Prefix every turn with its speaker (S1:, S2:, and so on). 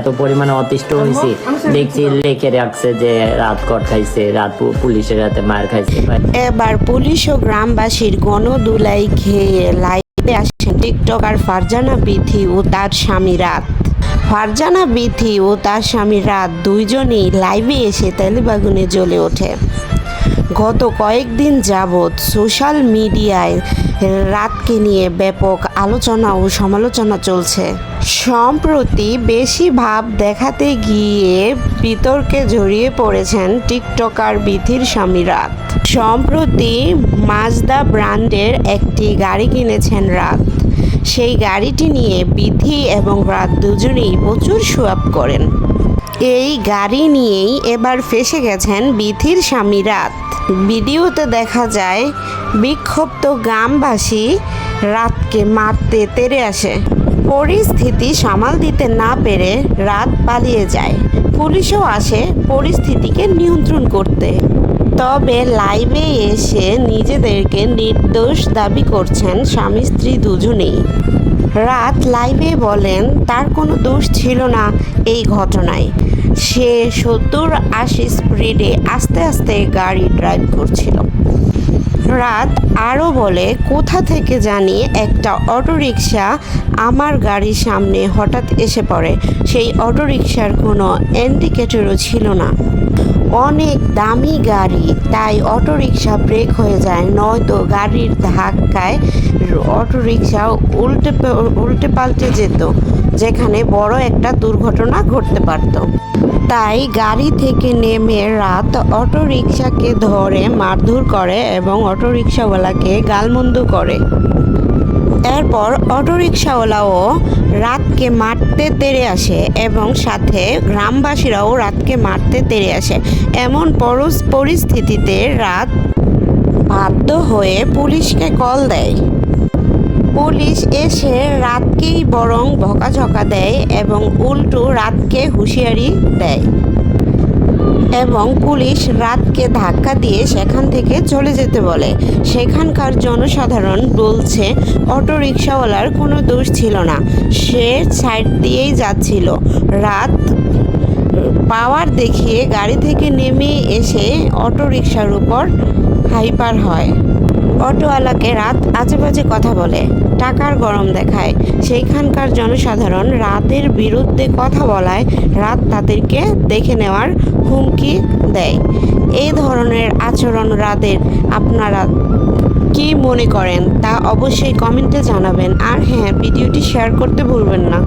S1: এত পরিমাণে অতিষ্ঠ হয়েছি দেখছি লেখে রাখছে যে রাত কট খাইছে রাত পুলিশের হাতে মার খাইছে
S2: এবার পুলিশ ও গ্রামবাসীর গণদুলাই খেয়ে লাইভে আসেন টিকটকার ফারজানা বিথি ও তার স্বামী রাত। ফারজানা বিথি ও তার স্বামী রাত দুইজনেই লাইভে এসে তেলেবাগুনে জ্বলে ওঠে। গত কয়েকদিন যাবৎ সোশ্যাল মিডিয়ায় রাতকে নিয়ে ব্যাপক আলোচনা ও সমালোচনা চলছে। সম্প্রতি বেশি ভাব দেখাতে গিয়ে বিতর্কে জড়িয়ে পড়েছেন টিকটকার বিথির স্বামী রাত সম্প্রতি মাজদা ব্র্যান্ডের একটি গাড়ি কিনেছেন রাত। সেই গাড়িটি নিয়ে বিথি এবং রাত দুজনেই প্রচুর সোয়াব করেন। এই গাড়ি নিয়েই এবার ফেসে গেছেন বিথির স্বামী রাত। ভিডিওতে দেখা যায়, বিক্ষুব্ধ গ্রামবাসী রাতকে মারতে তেরে আসে। পরিস্থিতি সামাল দিতে না পেরে রাত পালিয়ে যায়। পুলিশও আসে পরিস্থিতিকে নিয়ন্ত্রণ করতে। তবে লাইভে এসে নিজেদেরকে নির্দোষ দাবি করছেন স্বামী স্ত্রী দুজনেই। রাত লাইভে বলেন, তার কোনো দোষ ছিল না এই ঘটনায়। সে সত্তর আশি স্পিডে আস্তে আস্তে গাড়ি ড্রাইভ করছিল। রাত আরও বলে, কোথা থেকে জানি একটা অটোরিকশা আমার গাড়ির সামনে হঠাৎ এসে পড়ে। সেই অটোরিকশার কোনো ইন্ডিকেটরও ছিল না। অনেক দামি গাড়ি, তাই অটোরিকশা ব্রেক হয়ে যায়, নয়তো গাড়ির ধাক্কায় অটোরিকশা উল্টে উল্টে পাল্টে যেত। যেখানে বড় একটা দুর্ঘটনা ঘটতে পারত। তাই গাড়ি থেকে নেমে রাত অটোরিকশাকে ধরে মারধর করে এবং অটোরিকশাওয়ালাকে গালমন্দ করে। এরপর অটোরিকশাওয়ালাও রাতকে মারতে তেড়ে আসে এবং সাথে গ্রামবাসীরাও রাতকে মারতে তেড়ে আসে। এমন পরস- পরিস্থিতিতে রাত বাধ্য হয়ে পুলিশকে কল দেয়। পুলিশ এসে রাতকেই বরং বকাঝকা দেয় এবং উল্টো রাতকে হুঁশিয়ারি দেয়। এবং পুলিশ রাতকে ধাক্কা দিয়ে সেখান থেকে চলে যেতে বলে। সেখানকার জনসাধারণ বলছে অটো রিক্সাওয়ালার কোনো দোষ ছিল না। সে সাইড দিয়েই যাচ্ছিল। রাত পাওয়ার দেখিয়ে গাড়ি থেকে নেমে এসে অটো রিক্সার উপর হাইপার হয়। অটোওয়ালাকে রাত আজে বাজে কথা বলে, টাকার গরম দেখায়। সেইখানকার জনসাধারণ রাতের বিরুদ্ধে কথা বলায়, রাত তাদেরকে দেখে নেওয়ার হুমকি দেয়। এই ধরনের আচরণ রাতের আপনারা কি মনে করেন তা অবশ্যই কমেন্টে জানাবেন। আর হ্যাঁ ভিডিওটি শেয়ার করতে ভুলবেন না।